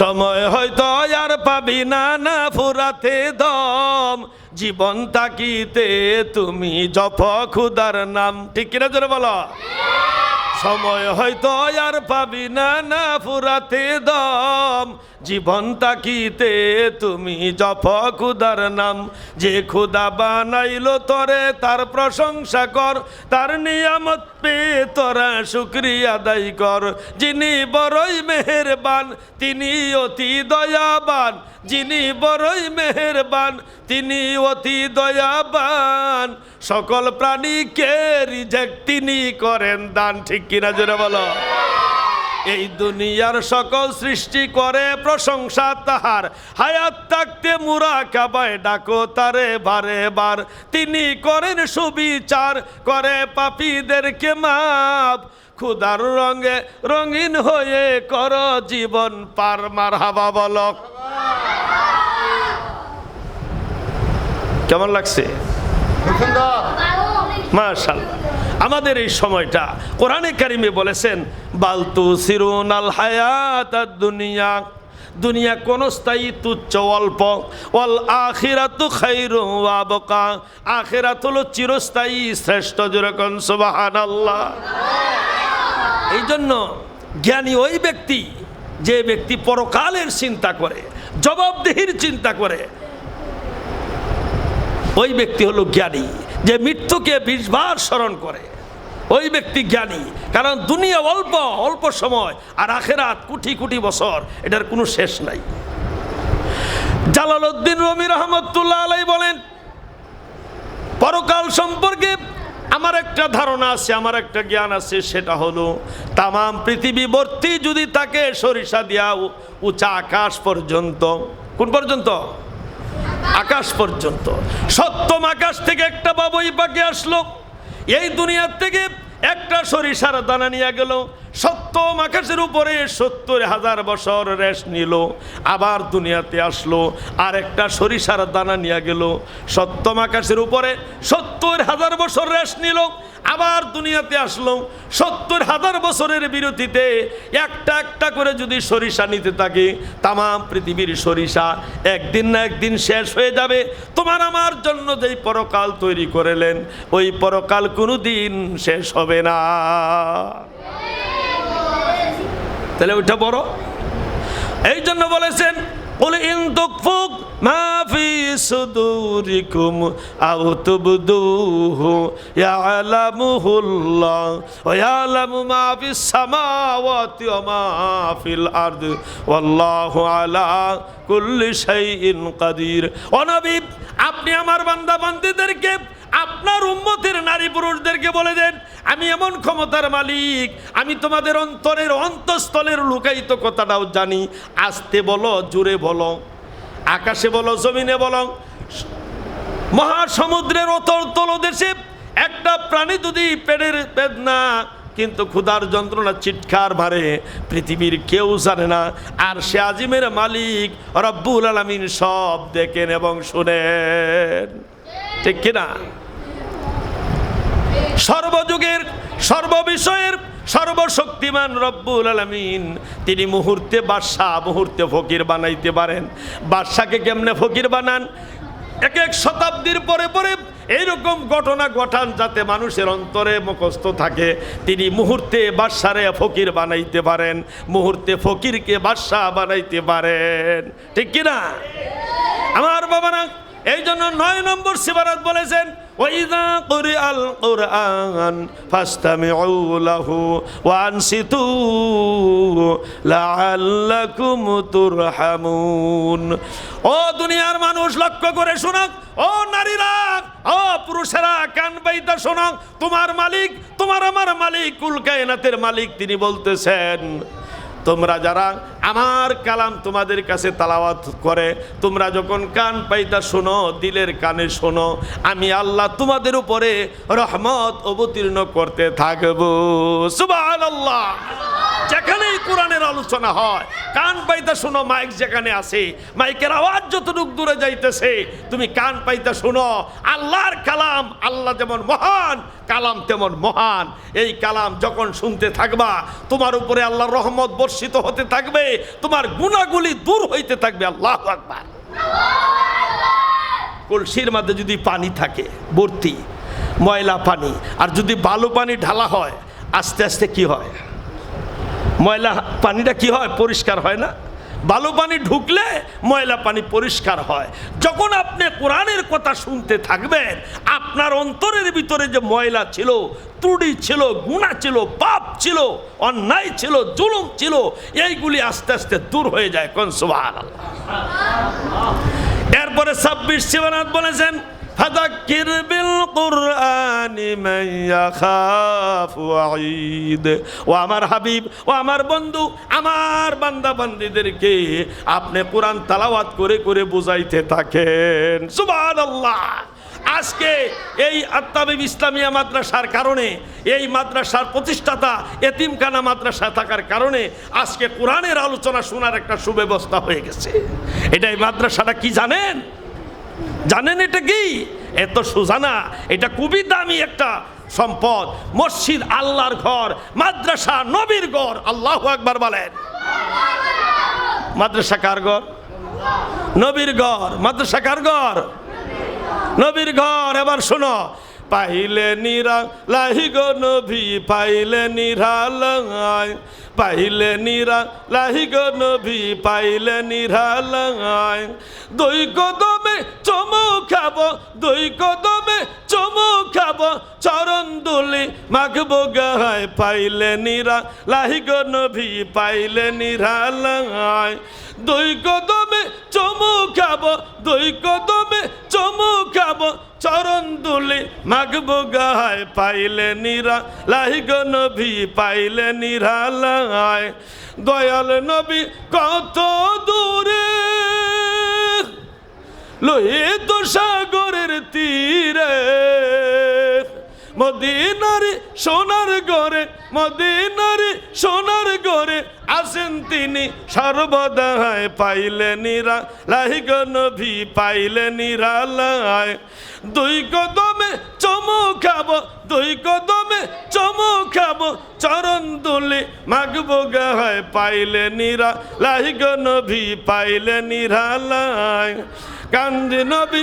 সময় হয়তো আর পাবি না না ফুরাতে দম। জীবন তাকিতে তুমি জপ খুদার নাম। ঠিক কিনা জোরে বলো? সময় হয়তো আর পাবি না না ফুরাতে দম। জীবন তাকিতে তুমি জপ খুদার নাম। যে খুদা বানাইলো তরে তার প্রশংসা কর, তার নিয়ামত পেয়ে তোরা শুক্রিয়া আদায় কর। যিনি বড়ই মেহেরবান, তিনি অতি দয়াবান। যিনি বড়ই মেহেরবান, তিনি অতি দয়াবান। সকল প্রাণীকে রিজেক্ট তিনি করেন দান ঠিক কিনা জোরে বলো। এই দুনিয়ার সকল সৃষ্টি করে প্রশংসা তাহার। হায়াত থাকতে মুরা কাবায় ডাকো তারে বারে বার। তিনি করেন সুবিচার করে পাপীদেরকে মাপ খুদার রঙে রঙিন হয়ে কর জীবন পার। মার হাবা বলক কেমন লাগছে? মাশাল আমাদের এই সময়টা কোরআনে কারিমে বলেছেন বালতু সিরুন আল হায়াত দুনিয়া। দুনিয়া কোন স্থায়ী তুচ্ছ অল্প। অল আখিরাতু খাইরু আবকা। আখিরাত হলো চিরস্থায়ী, শ্রেষ্ঠ যেরকম সুবহানাল্লাহ। এই জন্য জ্ঞানী ওই ব্যক্তি, যে ব্যক্তি পরকালের চিন্তা করে, জবাবদেহির চিন্তা করে, ওই ব্যক্তি হলো জ্ঞানী। যে মৃত্যুকে বিশবার স্মরণ করে। ওই ব্যক্তি জ্ঞানী, কারণ দুনিয়া অল্প অল্প সময়, আর আখেরাত কোটি কোটি বছর, এটার কোনো শেষ নাই। জালালউদ্দিন রমি রহমতুল্লাহ আলাই বলেন, পরকাল সম্পর্কে আমার একটা ধারণা আছে, আমার একটা জ্ঞান আছে, সেটা হলো, তামাম পৃথিবী ভর্তি যদি তাকে সরিষা দিয়া উঁচা আকাশ পর্যন্ত, কোন পর্যন্ত? আকাশ পর্যন্ত। সপ্তম আকাশ থেকে একটা বাবুই পাখি আসলো। এই দুনিয়ার থেকে একটা সরিষার দানা নিয়ে গেল। সপ্তম আকাশের উপরে সত্তর হাজার বছর রেশ নিল। আবার দুনিয়াতে আসলো, আর একটা সরিষার দানা নিয়ে গেল। সপ্তম আকাশের উপরে সত্তর হাজার বছর রেশ নিল। আবার দুনিয়াতে আসলো। সত্তর হাজার বছরের বিরতিতে একটা একটা করে যদি সরিষা নিতে থাকে, তামাম পৃথিবীর সরিষা একদিন না একদিন শেষ হয়ে যাবে। তোমার আমার জন্য যেই পরকাল তৈরি করেলেন, ওই পরকাল কোনো দিন শেষ হবে না। তাহলে ওইটা বড়। এই জন্য বলেছেন, বলে ইন্দুক ফুক মাফি সুদুরিকুম আও তুবদুহু ইয়ালামুহুল্লাহ ওয়া ইয়ালামু মা ফিস সামাওয়াতি ওয়া মা ফিল আরদ, ওয়াল্লাহু আলা কুল্লি শাইইন আপনি আমার বান্দা বান্দিদেরকে আপনার উন্মতির নারী পুরুষদেরকে বলে দেন, আমি এমন ক্ষমতার মালিক, আমি তোমাদের অন্তরের অন্তঃস্থলের লুকায়িত কথাটাও জানি, আসতে বলো জুড়ে বলো। আকাশে বলো, জমিনে বলো, মহাসমুদ্রের অতল তলদেশে একটা প্রাণী যদি পেটের বেদনা কিন্তু ক্ষুধার যন্ত্রণা চিৎকার ভারে, পৃথিবীর কেউ জানে না, আর সে আজিমের মালিক রব্বুল আলমিন সব দেখেন এবং শুনেন। ঠিক কিনা? সর্বযুগের, সর্ববিষয়ের সর্বশক্তিমান রব্বুল আলমিন। তিনি মুহূর্তে বাদশাহ, মুহূর্তে ফকির বানাইতে পারেন। বাদশাকে কেমনে ফকির বানান? এক এক শতাব্দীর পরে পরে এইরকম ঘটনা ঘটান যাতে মানুষের অন্তরে মুখস্থ থাকে। তিনি মুহূর্তে বাদশারে ফকির বানাইতে পারেন। মুহূর্তে ফকিরকে বাদশাহ বানাইতে পারেন। ঠিক কিনা? আমার বাবারা এই জন্য নয় নম্বর সিবারাত বলেছেন, ওয়াইদা কুরআল কুরআন ফাস্তামিউ লাহু ওয়ানসিতু লাআল্লাকুম তুরহামুন। ও দুনিয়ার মানুষ, লক্ষ্য করে শোনাক, ও নারীরা, ও পুরুষেরা, কান বাইতা শোনাক, তোমার মালিক, তোমার আমার মালিক কুল কায়নাতের মালিক তিনি বলতেছেন। তোমরা যারা আমার কালাম তোমাদের কাছে তালাওয়াত করে। তোমরা যখন কান পাইতা শোনো, দিলের কানে শোনো, আমি আল্লাহ তোমাদের উপরে রহমত অবতীর্ণ করতে থাকব। সুবহানাল্লাহ। যেখানেই কোরআনের আলোচনা হয়, কান পাইতে শোনো, মাইক যেখানে আছে, মাইকের আওয়াজ যতটুক দূরে যাইতেছে, তুমি কান পাইতা শোনো, আল্লাহর কালাম, আল্লাহ যেমন মহান, কালাম তেমন মহান। এই কালাম যখন শুনতে থাকবা, তোমার উপরে আল্লাহর রহমত বর্ষিত হতে থাকবে। তোমার গুণাগুলি দূর হইতে থাকবে, আল্লাহ আকবার। কলসির মধ্যে যদি পানি থাকে, ভর্তি, ময়লা পানি, আর যদি বালু পানি ঢালা হয়, আস্তে আস্তে কি হয়? ময়লা পানিটা কি হয়? পরিষ্কার হয় না। বালু পানি ঢুকলে ময়লা পানি পরিষ্কার হয়। যখন আপনি কোরআনের কথা শুনতে থাকবেন, আপনার অন্তরের ভিতরে যে ময়লা ছিল, ত্রুটি ছিল, গুণা ছিল, পাপ ছিল, অন্যায় ছিল, জুলুম ছিল, এইগুলি আস্তে আস্তে দূর হয়ে যায় কোন সুবাহ এরপরে ছাব্বিশ শিবনাথ বলেছেন বিল কুরআনি মান ইয়াখাফু ওয়াঈদ ও আমার হাবিব, ও আমার বন্ধু, আমার বান্দা বান্দীদেরকে আপনি কোরআন তালাওয়াত করে করে বুঝাইতে থাকেন। সুবহানাল্লাহ। আজকে এই আত্মাবিব ইসলামিয়া মাদ্রাসার কারণে, এই মাদ্রাসার প্রতিষ্ঠাতা এতিমখানা মাদ্রাসা থাকার কারণে আজকে কোরআনের আলোচনা শোনার একটা সুব্যবস্থা হয়ে গেছে। এটা এই মাদ্রাসাটা কি জানেন? জানেন এটা কি? এত সুজানা, এটা খুবই দামি একটা সম্পদ। মসজিদ আল্লাহর ঘর, মাদ্রাসা নবীর ঘর। আল্লাহ একবার বলেন। মাদ্রাসা কার ঘর? নবীর ঘর। মাদ্রাসা কার ঘর? নবীর ঘর। এবার শোনো। পাইলে নিরা লাহি গো নবী, পাইলে নিরালায় পাইলে নিরা লাহি গো নবী, পাইলে নিরালায় দই কদমে চমু খাব, দই কদমে চমু খাব, চরণ দুলি পাইলে নিরা লাহি গো নবী, পাইলে নিরালায় দই কদমে চমু খাব, দই কদমে চমু খাব, চরণ দুলি মাগবো গায় পাইলে নিরা লাহিগ নবী, পাইলে নিরালায় দয়াল নবী, কত দূরে লোহিত সাগরের তীরে মদিনারি সোনার গড়ে, মদিনারি সোনার গড়ে আসেন তিনি সর্বদায় পাইলে নিরা লাহিগ নভি পাইলে নিরালায় দুই কদমে চমু খাব, দুই কদমে চমু খাব, চরণ দুলি মাগবো গায় পাইলে নিরা লাহিগ নভি পাইলে নিরালায় কান্দি নবী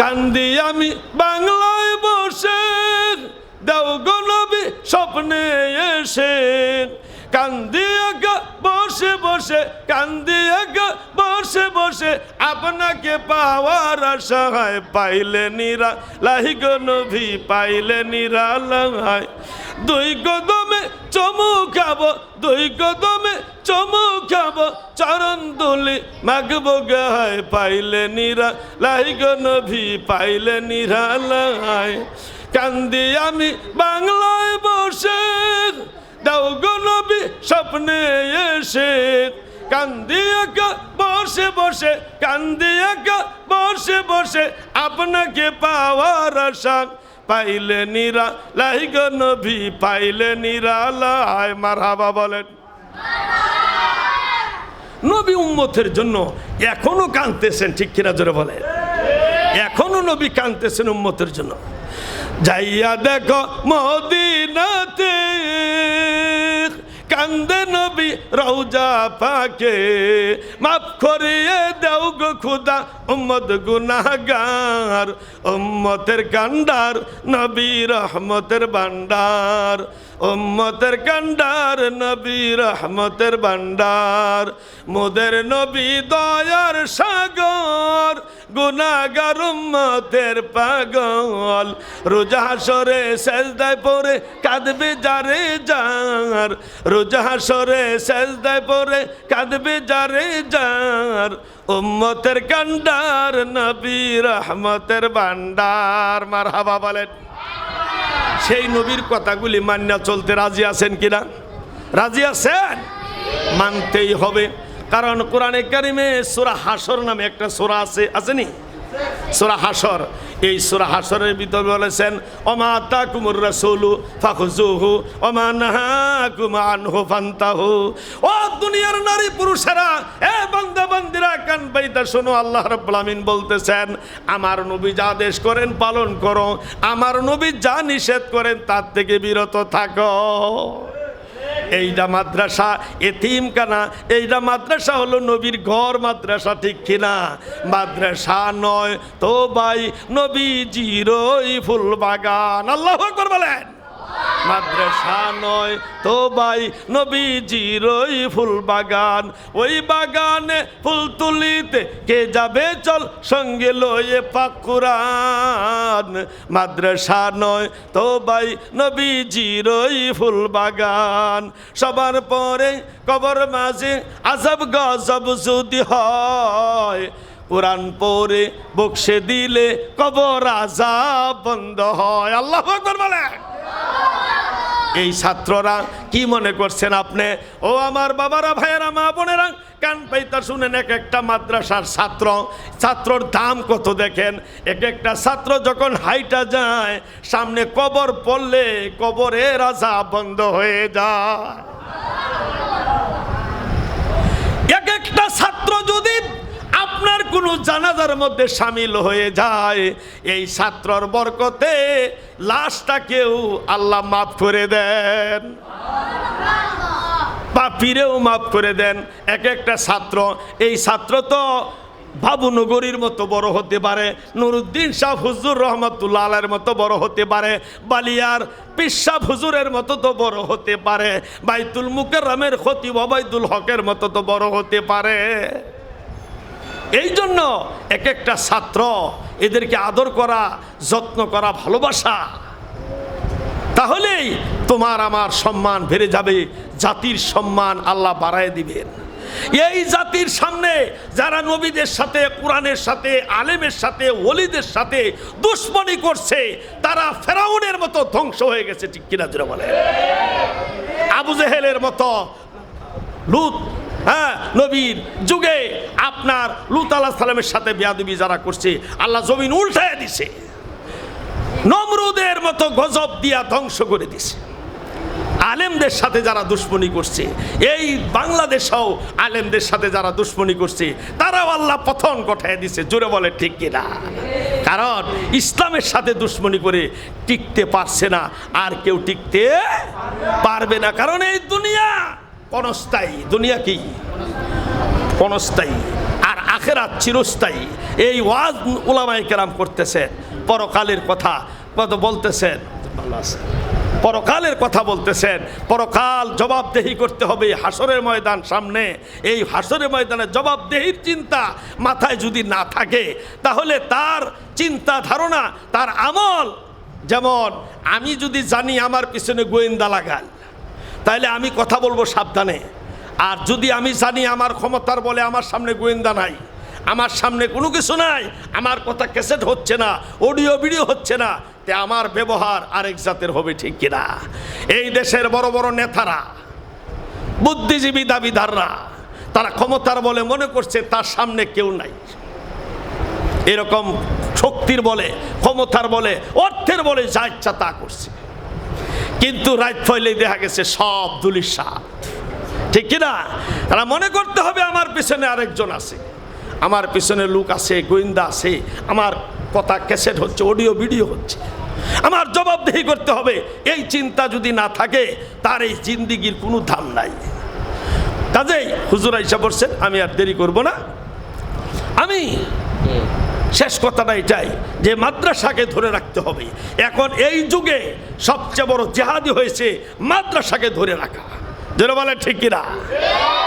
কান্দি আমি বাংলায় বসে দাও গো নবী স্বপ্নে এসে। কান্দি একা বসে বসে কান্দি একা বসে বসে। আপনাকে পাওয়ার আশায় পাইলে নিরা, লাহি গো নবী, পাইলে নিরা লাহায় দুই কদমে চমু খাব, দুই কদমে চমু খাব, চরণ দুলি মাগবো গায়, পাইলে নিরা, লাহি গো নভি পাইলে নিরা লাহায় কান্দি আমি বাংলায় বসে দাও গো স্বপ্নে এসে। কান্দি একা বসে বসে। কান্দি একা বসে বসে। আপনাকে পাওয়ার আশা পাইলে নিরা লাহি গো নবী, পাইলে নিরা লাই। মারহাবা বলেন। নবী উম্মতের জন্য এখনও কাঁদতেছেন, ঠিক কিনা জোরে বলে এখনও নবী কাঁদতেছেন উম্মতের জন্য। যাইয়া দেখো মদিনাতে কান্দে নবী রৌজা পাকে মাফ করিয়ে দেও গো খুদা, উম্মত গুনাহগার, উম্মতের কান্ডার নবী রহমতের ভান্ডার উম্মতের কান্ডার নবী রহমতের ভান্ডার মোদের নবী দয়ার সাগর গুনাগার উম্মতের পাগল, রোজা সরে সেজদায় পরে কাঁদবে যারে যার, রোজা সরে সেজদায় পরে কাঁদবে যারে যার। উম্মতের কান্ডার নবী রহমতের ভান্ডার মার হাবা বলেন। সেই নবীর কথাগুলি মান্যা চলতে রাজি আছেন কিনা? রাজি আছেন? মানতেই হবে। কারণ কোরআনে কারিমে সোরা হাসর নামে একটা সোরা আছে, আসেনি? সুরা হাসর এই সুরা হাসরের ভিতরে বলেছেন অমা তাকুমুর রাসূলু ফাখুজুহু অমা ফান্তাহু। ও দুনিয়ার নারী পুরুষেরা, এ বান্দা বান্দিরা কান পাইতা শোনো, আল্লাহ রাব্বুল বলতেছেন, আমার নবী যা আদেশ করেন পালন করো, আমার নবী যা নিষেধ করেন তার থেকে বিরত থাকো। এইটা মাদ্রাসা এতিমখানা এইটা মাদ্রাসা হলো নবীর ঘর মাদ্রাসা, ঠিক কিনা? মাদ্রাসা নয় তো ভাই নবী জিরোই ফুল বাগান আল্লাহ বলেন। মাদ্রাসা নয় তো ভাই নবী জিরোই ফুল বাগান। ওই বাগানে ফুল তুলিতে কে যাবে চল সঙ্গে লয়ে পাকুরান মাদ্রাসা নয় তো ভাই নবী জিরোই ফুল বাগান। সবার পরে কবর মাঝে আজব গজব যদি হয়, কোরআন পরে বক্সে দিলে কবর আজাব বন্ধ হয়। আল্লাহ বলেন। এই ছাত্ররা কি মনে করছেন আপনি? ও আমার বাবারা, ভাইয়েরা, মা বোনেরা, কান পাইতা শুনেন এক একটা মাদ্রাসার ছাত্র। ছাত্রর দাম কত দেখেন? এক একটা ছাত্র যখন হাইটা যায়, সামনে কবর পড়লে কবরে রাজা বন্ধ হয়ে যায়। এক একটা ছাত্র যদি আপনার কোনো জানাজার মধ্যে সামিল হয়ে যায়, এই ছাত্রর বরকতে লাশটাকেও আল্লাহ মাফ করে দেন। পাপিরেও মাফ করে দেন। এক একটা ছাত্র, এই ছাত্র তো বাবুনগরীর মতো বড় হতে পারে, নুরুদ্দিন শাহ হুজুর রহমতুল্লাহ আলের মতো বড় হতে পারে, বালিয়ার পিসা হুজুরের মতো তো বড় হতে পারে, বাইতুল মুকেরমের খতি ওবায়দুল হকের মতো তো বড় হতে পারে। এই জন্য এক একটা ছাত্র এদেরকে আদর করা, যত্ন করা, ভালোবাসা। তাহলেই তোমার আমার সম্মান বেড়ে যাবে, জাতির সম্মান আল্লাহ বাড়ায় দিবেন। এই জাতির সামনে যারা নবীদের সাথে, কোরআনের সাথে, আলেমের সাথে, ওলিদের সাথে দুশ্মনী করছে, তারা ফেরাউনের মতো ধ্বংস হয়ে গেছে, ঠিক কিনা বলে আবু জেহেলের মতো, লুত হ্যাঁ নবীর যুগে আপনার লুত আল্লাহ সালামের সাথে বিয়াদবি যারা করছে, আল্লাহ জমিন উল্টায় দিছে। নমরুদের মতো গজব দিয়া ধ্বংস করে দিছে। আলেমদের সাথে যারা দুশ্মনী করছে, এই বাংলাদেশেও আলেমদের সাথে যারা দুশ্মনী করছে, তারাও আল্লাহ পথন গঠায় দিছে, জোরে বলে ঠিক কিনা? কারণ ইসলামের সাথে দুশ্মনী করে টিকতে পারছে না, আর কেউ টিকতে পারবে না। কারণ এই দুনিয়া কনস্থায়ী দুনিয়া কি? কনস্থায়ী আর আখেরাত চিরস্থায়ী। এই ওয়াজ ওলামাই কেরাম করতেছেন। পরকালের কথা কত বলতেছেন? ভালো আছে। পরকালের কথা বলতেছেন। পরকাল জবাবদেহি করতে হবে হাসরের ময়দান সামনে। এই হাসরের ময়দানে জবাবদেহির চিন্তা মাথায় যদি না থাকে, তাহলে তার চিন্তা ধারণা, তার আমল, যেমন আমি যদি জানি আমার পিছনে গোয়েন্দা লাগাল তাহলে আমি কথা বলব সাবধানে। আর যদি আমি জানি আমার ক্ষমতার বলে আমার সামনে গোয়েন্দা নাই, আমার সামনে কোনো কিছু নাই, আমার কথা ক্যাসেট হচ্ছে না, অডিও ভিডিও হচ্ছে না, তে আমার ব্যবহার আরেক জাতের হবে ঠিক কিনা? এই দেশের বড় বড় নেতারা, বুদ্ধিজীবী দাবিদাররা, তারা ক্ষমতার বলে মনে করছে তার সামনে কেউ নাই। এরকম শক্তির বলে, ক্ষমতার বলে, অর্থের বলে যা ইচ্ছা তা করছে। কিন্তু রাত ফইলেই দেখা গেছে সব দুলির সাপ। ঠিক কিনা? তারা মনে করতে হবে আমার পিছনে আরেকজন আছে। আমার পিছনে লোক আছে, গোয়েন্দা আছে, আমার কথা ক্যাসেট হচ্ছে, অডিও, ভিডিও হচ্ছে। আমার জবাবদেহি করতে হবে, এই চিন্তা যদি না থাকে, তার এই জিন্দিগির কোনো দাম নাই। কাজেই হুজুরা হিসাব বলছেন, আমি আর দেরি করব না। আমি শেষ কথাটা এটাই যে মাদ্রাসাকে ধরে রাখতে হবে। এখন এই যুগে সবচেয়ে বড় জেহাদি হয়েছে মাদ্রাসাকে ধরে রাখা। যেন বলে ঠিক কিনা?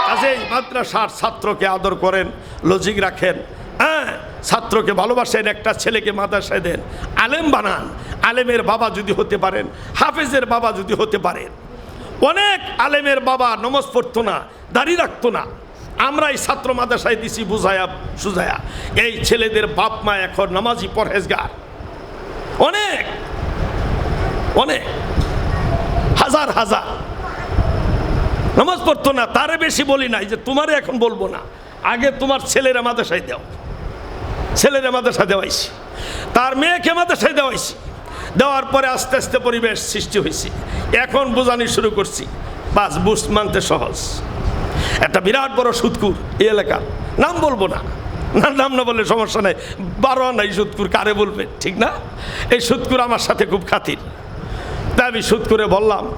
কাজেই মাদ্রাসার ছাত্রকে আদর করেন লজিক রাখেন। হ্যাঁ ছাত্রকে ভালোবাসেন, একটা ছেলেকে মাদ্রাসায় দেন, আলেম বানান। আলেমের বাবা যদি হতে পারেন, হাফেজের বাবা যদি হতে পারেন। অনেক আলেমের বাবা নমজ পড়তো না দাঁড়িয়ে রাখতো না। আমরা এই ছাত্র মাদ্রাসায় দিছি বুঝায়া সুজায়া এই ছেলেদের বাপ মা এখন নামাজি পরহেজগার। অনেক অনেক, হাজার হাজার। নামাজ পড়তো না, তারে বেশি বলি নাই যে তোমারে এখন বলব না। আগে তোমার ছেলেরা মাদ্রাসায় দাও। ছেলেরা মাদ্রাসা দেওয়াইছি। তার মেয়েকে মাদ্রাসায় দেওয়াইছি। দেওয়ার পরে আস্তে আস্তে পরিবেশ সৃষ্টি হয়েছে এখন বোঝানি শুরু করছি। বাস বুঝ মানতে সহজ। একটা বিরাট বড় সুৎকুর এই এলাকার নাম বলব না। না নাম না বললে সমস্যা নেই। বারো নাই সুৎকুর কারে বলবে? ঠিক না? এই সুৎকুর আমার সাথে খুব খাতির। তাই আমি সুৎকুরে বললাম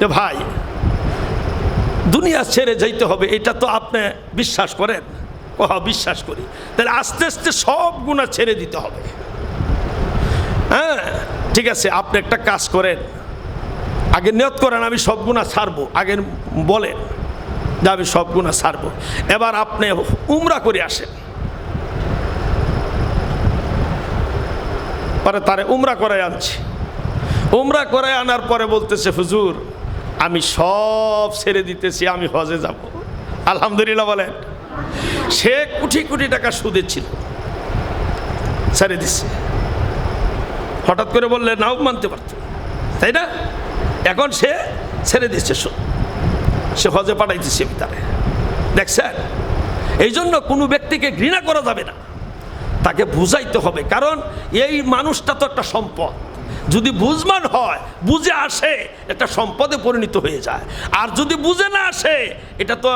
যে ভাই দুনিয়া ছেড়ে যাইতে হবে এটা তো আপনি বিশ্বাস করেন? ও হ্যাঁ, বিশ্বাস করি। তাহলে আস্তে আস্তে সব গুণা ছেড়ে দিতে হবে। হ্যাঁ ঠিক আছে আপনি একটা কাজ করেন। আগে নিয়ত করেন আমি সব গুণা ছাড়বো। আগে বলেন। যে আমি সব গুণা ছাড়বো। এবার আপনি উমরা করে আসেন। পরে তারে উমরা করে আনছি। উমরা করে আনার পরে বলতেছে, হুজুর, আমি সব ছেড়ে দিতেছি, আমি হজে যাব। আলহামদুলিল্লাহ বলেন। সে কোটি কোটি টাকা সুদে ছিল, ছেড়ে দিচ্ছে হঠাৎ করে বললে নাও, মানতে পারত। তাই না? এখন সে ছেড়ে দিচ্ছে সুদ। সে হজে পাঠাইতেছে তারে। দেখছেন? এই জন্য কোনো ব্যক্তিকে ঘৃণা করা যাবে না। তাকে বুঝাইতে হবে, কারণ এই মানুষটা তো একটা সম্পদ। যদি বুঝমান হয়, বুঝে আসে, একটা সম্পদে পরিণত হয়ে যায়। আর যদি বুঝে না আসে, এটা তো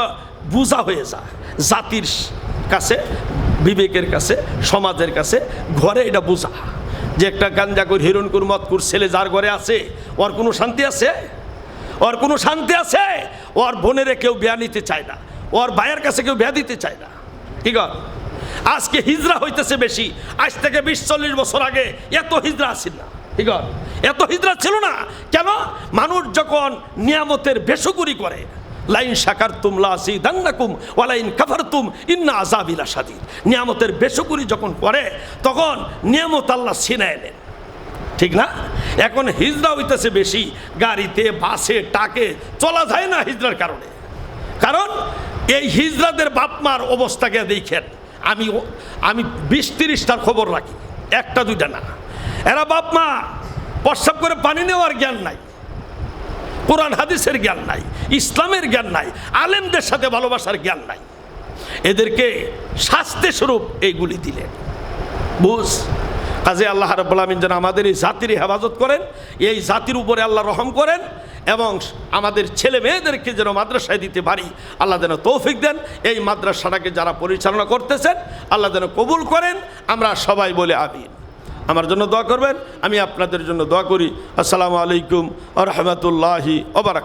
বুঝা হয়ে যায়। জাতির কাছে, বিবেকের কাছে, সমাজের কাছে, ঘরে এটা বোঝা। যে একটা গাঞ্জাকুর হিরণকুর মতকুর ছেলে যার ঘরে আছে, ওর কোনো শান্তি আছে? ওর কোনো শান্তি আছে? ওর বোনেরে কেউ বিয়া নিতে চায় না। ওর ভাইয়ের কাছে কেউ বিয়া দিতে চায় না। ঠিক আজকে হিজরা হইতেছে বেশি। আজ থেকে বিশ চল্লিশ বছর আগে এত হিজরা আসিল না ঠিক এত হিজরা ছিল না। কেন? মানুষ যখন নিয়ামতের বেশগুরি করে, লাইন শাকার তুম লাসি দান্নাকুম ওয়ালাইন কাফার তুম ইন্না আজাবিলা সাদিদ নিয়ামতের বেশগুরি যখন করে, তখন নিয়ামত আল্লাহ ছিনায় নেন। ঠিক না? এখন হিজড়া হইতেছে বেশি, গাড়িতে, বাসে টাকে চলা যায় না হিজড়ার কারণে। কারণ এই হিজড়াদের বাপমার অবস্থাকে দেখেন, আমি আমি বিশ তিরিশটার খবর রাখি, একটা, দুইটা না। এরা বাপমা, প্রস্রাব করে পানি নেওয়ার জ্ঞান নাই, কোরআন হাদিসের জ্ঞান নাই, ইসলামের জ্ঞান নাই, আলেমদের সাথে ভালোবাসার জ্ঞান নাই। এদেরকে শাস্তি স্বরূপ এইগুলি দিলেন। বুঝ? কাজে আল্লাহ রাব্বুল আমিন যেন আমাদের এই জাতির হেফাজত করেন, এই জাতির উপরে আল্লাহ রহম করেন এবং আমাদের ছেলে মেয়েদেরকে যেন মাদ্রাসায় দিতে পারি। আল্লাহ যেন তৌফিক দেন। এই মাদ্রাসাটাকে যারা পরিচালনা করতেছেন, আল্লাহ যেন কবুল করেন। আমরা সবাই বলে আমিন। আমার জন্য দোয়া করবেন, আমি আপনাদের জন্য দোয়া করি। আসসালামু আলাইকুম আ রহমতুল্লাহি ওবারাক